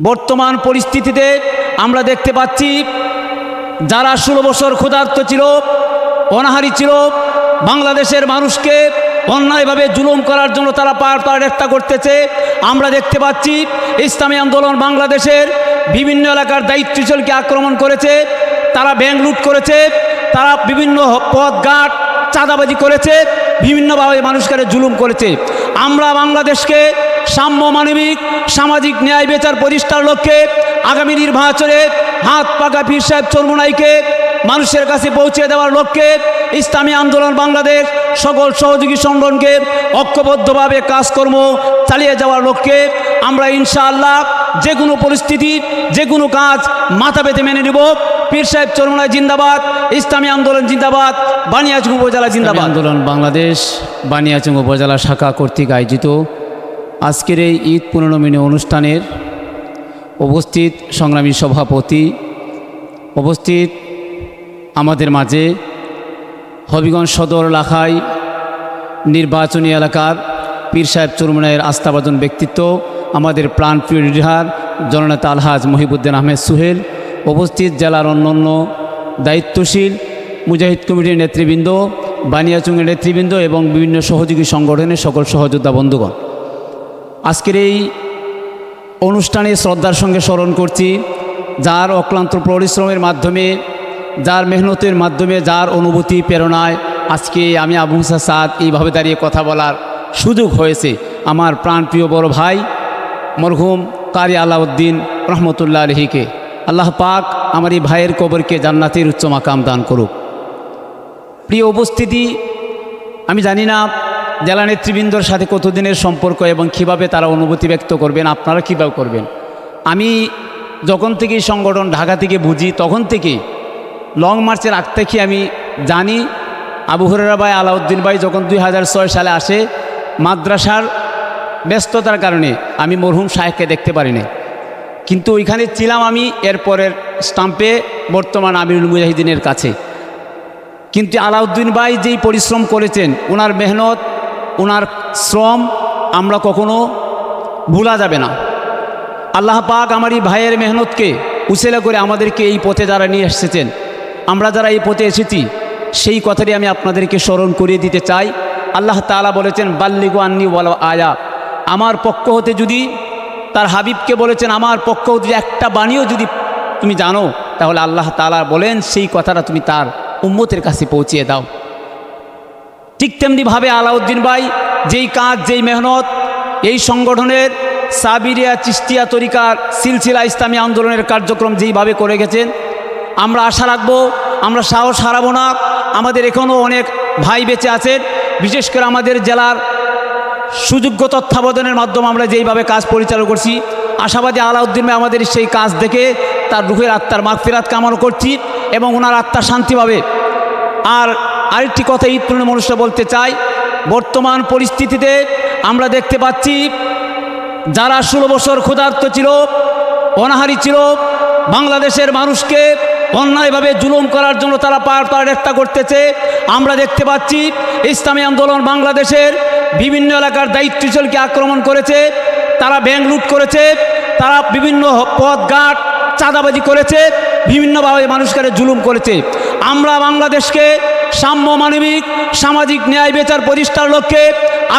বর্তমান পরিস্থিতিতে আমরা দেখতে পাচ্ছি, যারা ষোলো বছর ক্ষুধার্ত ছিল, অনাহারি ছিল, বাংলাদেশের মানুষকে অন্যায়ভাবে জুলুম করার জন্য তারা পার পার চেষ্টা করতেছে, আমরা দেখতে পাচ্ছি ইসলামী আন্দোলন বাংলাদেশের বিভিন্ন এলাকার দায়িত্বশীলকে আক্রমণ করেছে, তারা ব্যাংক লুট করেছে, তারা বিভিন্ন পথ ঘাট চাঁদাবাজি করেছে, বিভিন্নভাবে মানুষকে জুলুম করেছে। আমরা বাংলাদেশকে সাম্য মানবিক, সামাজিক ন্যায় বেচার প্রতিষ্ঠার লক্ষ্যে আগামী নির্বাচনে হাত পাকা পীর সাহেব চর্মনাইকে মানুষের কাছে পৌঁছে দেওয়ার লক্ষ্যে ইসলামী আন্দোলন বাংলাদেশ সকল সহযোগী সংগঠনকে ঐক্যবদ্ধভাবে কাজকর্ম চালিয়ে যাওয়ার লক্ষ্যে আমরা ইনশাআল্লাহ যে কোনো পরিস্থিতি, যে কোনো কাজ মাথা পেতে মেনে নেব। পীর সাহেব চরমনায় জিন্দাবাদ, ইসলামী আন্দোলন জিন্দাবাদ, বানিয়াচুং উপজেলা জিন্দাবাদ। আন্দোলন বাংলাদেশ, বানিয়াচুং উপজেলা শাখা কর্তৃক আয়োজিত আজকের এই ঈদ পুনর্মিনী অনুষ্ঠানের উপস্থিত সংগ্রামী সভাপতি উপস্থিত আমাদের মাঝে হবিগঞ্জ সদর লাখাই নির্বাচনী এলাকার পীর সাহেব চরমনায়ের আস্থাভাজন ব্যক্তিত্ব, আমাদের প্রাণপ্রিয় লিডার জননেতা আলহাজ মহিবুদ্দিন আহমেদ সুহেল, উপস্থিত জেলার অন্যান্য দায়িত্বশীল মুজাহিদ কমিটির নেতৃবৃন্দ বানিয়াচুঙ্গের নেতৃবৃন্দ এবং বিভিন্ন সহযোগী সংগঠনের সকল সহযোদ্ধা বন্ধুগণ। আজকের এই অনুষ্ঠানে শ্রদ্ধার সঙ্গে স্মরণ করছি, যার অক্লান্ত পরিশ্রমের মাধ্যমে, যার মেহনতের মাধ্যমে, যার অনুভূতি, প্রেরণায় আজকে আমি আবু মুসা সাদ এইভাবে দাঁড়িয়ে কথা বলার সুযোগ হয়েছে। আমার প্রাণপ্রিয় বড় ভাই, মরহুম কারি আলাউদ্দিন রহমতুল্লাহ আলহিকে। আল্লাহ পাক আমার এই ভাইয়ের কবরকে জান্নাতের উচ্চ মাকাম দান করুক। প্রিয় উপস্থিতি, আমি জানি না জেলা নেতৃবৃন্দর সাথে কতদিনের সম্পর্ক এবং কীভাবে তারা অনুভূতি ব্যক্ত করবেন, আপনারা কীভাবে করবেন? আমি যখন থেকে সংগঠন ঢাকা থেকে বুঝি, তখন থেকে লং মার্চের আগ থেকে আমি জানি, আবু হরেরা ভাই, আলাউদ্দিন ভাই যখন দুই হাজার ছয় সালে আসে, মাদ্রাসার ব্যস্ততার কারণে আমি মরহুম সাহেবকে দেখতে পারিনি। কিন্তু ওইখানে ছিলাম আমি এরপরের স্টাম্পে, বর্তমান আমিরুল মুজাহিদিনের কাছে। কিন্তু আলাউদ্দিন ভাই যেই পরিশ্রম করেছেন, ওনার মেহনত ওনার শ্রম আমরা কখনো ভোলা যাবে না। আল্লাহ পাক আমার এই ভাইয়ের মেহনতকে উছেলা করে আমাদেরকে এই পথে যারা নিয়ে এসেছেন, আমরা যারা এই পথে এসেছি, সেই কথাটি আমি আপনাদেরকে স্মরণ করিয়ে দিতে চাই। আল্লাহ তালা বলেছেন, বাল্লিগু আন্নি বল আয়া। আমার পক্ষ হতে যদি তার হাবিবকে বলেছেন, আমার পক্ষ হতে একটা বাণীও যদি তুমি জানো, তাহলে আল্লাহ তালা বলেন, সেই কথাটা তুমি তার উম্মতের কাছে পৌঁছিয়ে দাও। ঠিক তেমনিভাবে আলাউদ্দিন ভাই, যেই কাজ, যেই মেহনত, এই সংগঠনের সাবিরিয়া চিস্তিয়া তরিকার সিলসিলা ইসলামী আন্দোলনের কার্যক্রম যেইভাবে করে গেছেন, আমরা আশা রাখব, আমরা সাহস হারাবো না, আমাদের এখনও অনেক ভাই বেঁচে আছেন, বিশেষ করে আমাদের জেলার সুযোগ্য তত্ত্বাবধানের মাধ্যমে আমরা যেইভাবে কাজ পরিচালনা করছি, আশাবাদী আলাউদ্দিন ভাই আমাদের সেই কাজ দেখে তার রুহের আত্মার মাগফিরাত কামনা করছি এবং ওনার আত্মা শান্তি পাবে আর আরেকটি কথা ঈদ পূর্ণ মানুষরা বলতে চাই। বর্তমান পরিস্থিতিতে আমরা দেখতে পাচ্ছি, যারা ষোলো বছর ক্ষুধার্ত ছিল, অনাহারি ছিল, বাংলাদেশের মানুষকে অন্যায়ভাবে জুলুম করার জন্য তারা পার চেষ্টা করতেছে, আমরা দেখতে পাচ্ছি ইসলামী আন্দোলন বাংলাদেশের বিভিন্ন এলাকার দায়িত্বশীলকে আক্রমণ করেছে, তারা ব্যাংক লুট করেছে, তারা বিভিন্ন পথ ঘাট চাঁদাবাজি করেছে, বিভিন্নভাবে মানুষকে জুলুম করেছে। আমরা বাংলাদেশকে সাম্য মানবিক, সামাজিক ন্যায় বিচার প্রতিষ্ঠার লক্ষ্যে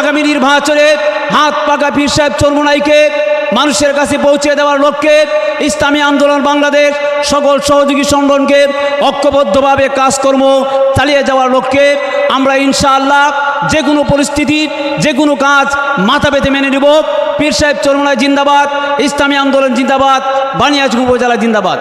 আগামী নির্বাচনে হাত পাকা পীর সাহেব চর্মনাইকে মানুষের কাছে পৌঁছে দেওয়ার লক্ষ্যে ইসলামী আন্দোলন বাংলাদেশ সকল সহযোগী সংগঠনকে ঐক্যবদ্ধভাবে কাজকর্ম চালিয়ে যাওয়ার লক্ষ্যে আমরা ইনশাআল্লাহ যে কোনো পরিস্থিতি, যে কোনো কাজ মাথা পেতে মেনে নেব। পীর সাহেব চরমনায় জিন্দাবাদ, ইসলামী আন্দোলন জিন্দাবাদ, বানিয়াজ উপজেলা জিন্দাবাদ।